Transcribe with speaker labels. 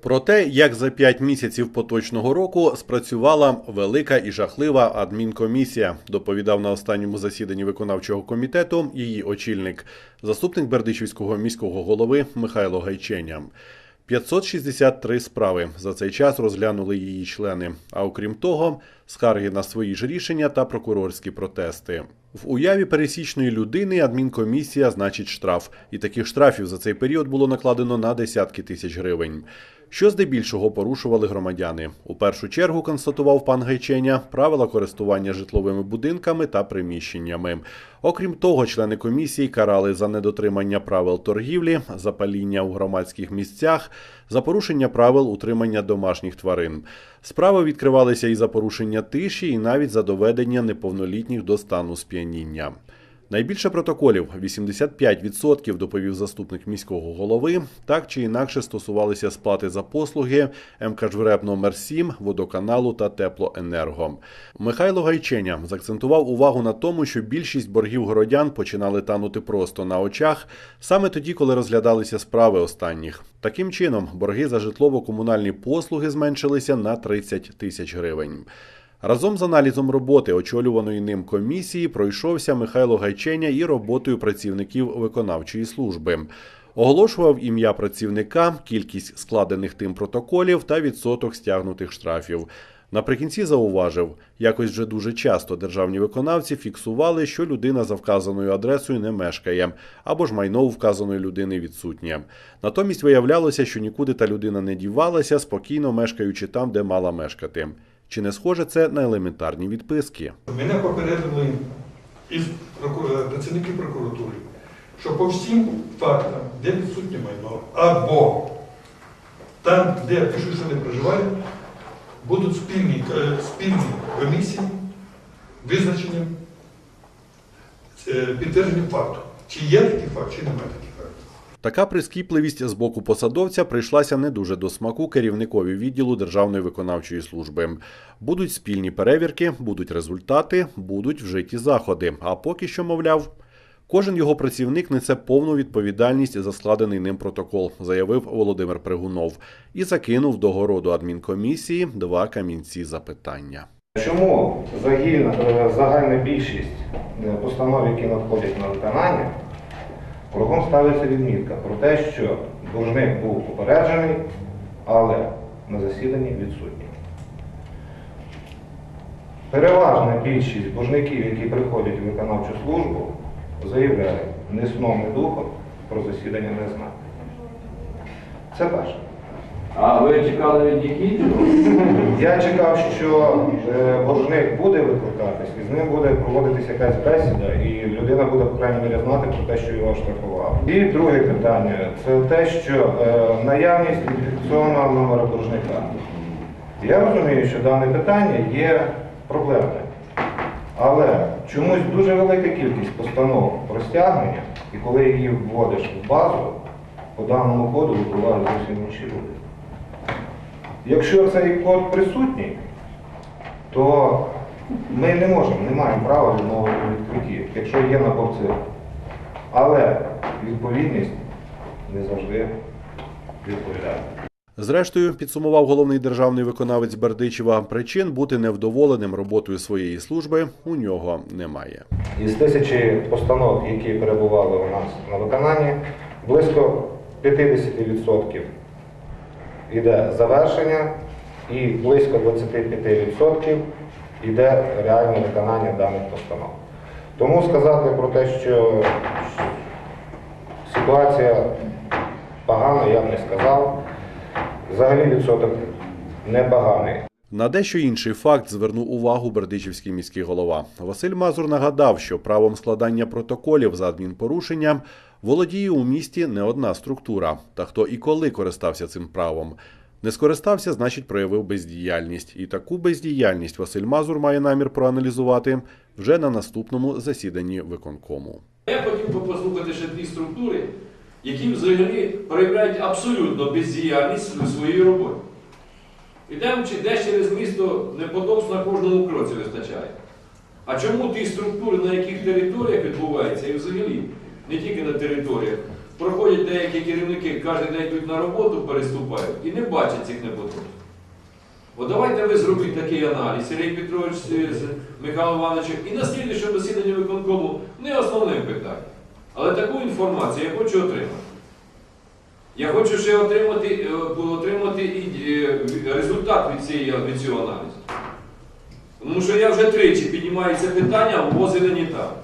Speaker 1: Про те, як за п'ять місяців поточного року спрацювала велика і жахлива адмінкомісія, доповідав на останньому засіданні виконавчого комітету її очільник, заступник Бердичівського міського голови Михайло Гайченя. 563 справи за цей час розглянули її члени. А окрім того, скарги на свої ж рішення та прокурорські протести. В уяві пересічної людини адмінкомісія значить штраф, і таких штрафів за цей період було накладено на десятки тисяч гривень. Що здебільшого порушували громадяни. У першу чергу констатував пан Гайченя правила користування житловими будинками та приміщеннями. Окрім того, члени комісії карали за недотримання правил торгівлі, запаління у громадських місцях, за порушення правил утримання домашніх тварин. Справи відкривалися і за порушення тиші, і навіть за доведення неповнолітніх до стану сп'яніння. Найбільше протоколів 85% доповів заступник міського голови. Так чи інакше стосувалися сплати за послуги МКЖВРЕП номер 7 водоканалу та теплоенерго. Михайло Гайченя заакцентував увагу на тому, що більшість боргів городян починали танути просто на очах саме тоді, коли розглядалися справи останніх. Таким чином, борги за житлово-комунальні послуги зменшилися на 30 тисяч гривень. Разом з аналізом роботи очолюваної ним комісії пройшовся Михайло Гайченя і роботою працівників виконавчої служби. Оголошував ім'я працівника, кількість складених тим протоколів та відсоток стягнутих штрафів. Наприкінці зауважив, якось вже дуже часто державні виконавці фіксували, що людина за вказаною адресою не мешкає, або ж майно у вказаної людини відсутнє. Натомість виявлялося, що нікуди та людина не дівалася, спокійно мешкаючи там, де мала мешкати. Чи не схоже це на елементарні відписки?
Speaker 2: Мене попередили із проку- працівників прокуратури, що по всім фактам, де відсутнє майно, або там, де пишуть, що не проживають, будуть спільні, е, спільні комісії визначенням е, підтвердженням факту. Чи є такий факт, чи немає фактів.
Speaker 1: Така прискіпливість з боку посадовця прийшлася не дуже до смаку керівникові відділу Державної виконавчої служби. Будуть спільні перевірки, будуть результати, будуть вжиті заходи. А поки що, мовляв, кожен його працівник несе повну відповідальність за складений ним протокол, заявив Володимир Пригунов і закинув до городу адмінкомісії два камінці запитання.
Speaker 3: Чому е, загальна більшість е, постанов, які надходять на виконання, кругом ставиться відмітка про те, що должник був попереджений, але на засіданні відсутній. Переважна більшість боржників, які приходять у виконавчу службу, заявляють ні сном, ні духом про засідання не знати. Це перше.
Speaker 4: А ви чекали від іншого?
Speaker 3: Я чекав, що е, боржник буде викликатись, і з ним буде проводитися якась бесіда, і людина буде, по крайній мірі, знати про те, що його штрафували. І друге питання це те, що е, наявність ідентифікаційного номера боржника. Я розумію, що дане питання є проблемним. Але чомусь дуже велика кількість постанов про стягнення, і коли її вводиш в базу, по даному коду випливають зовсім інші люди. Якщо цей код присутній, то ми не можемо, не маємо права відмовити у відкритті, якщо є набор цифр. Але відповідність не завжди відповідає.
Speaker 1: Зрештою, підсумував головний державний виконавець Бердичева, причин бути невдоволеним роботою своєї служби у нього немає.
Speaker 3: Із тисячі постанов, які перебували у нас на виконанні, близько 50% йде завершення і близько 25% йде реальне виконання даних постанов. Тому сказати про те, що ситуація погана, я б не сказав. Взагалі відсоток непоганий.
Speaker 1: На дещо інший факт звернув увагу Бердичівський міський голова. Василь Мазур нагадав, що правом складання протоколів за адмінпорушенням володіє у місті не одна структура, та хто і коли користався цим правом. Не скористався, значить, проявив бездіяльність. І таку бездіяльність Василь Мазур має намір проаналізувати вже на наступному засіданні виконкому.
Speaker 4: Я хотів би послухати ще дві структури, які взагалі проявляють абсолютно бездіяльність у своїй роботі. Ідемучи десь через місто неподобств на кожному кроці вистачає. А чому ті структури, на яких територіях відбуваються, і взагалі не тільки на територіях, проходять деякі керівники, кожен день йдуть на роботу, переступають і не бачать цих неподобств. От давайте ви зробіть такий аналіз, Сергій Петрович з з Івановичем, і на слідчому засіданні виконкому не основним питанням. Але таку інформацію я хочу отримати. Я хочу ще отримати, е, отримати і е, результат від, цієї, від цього аналізу. Тому що я вже тричі піднімаю це питання, а ввозили не так.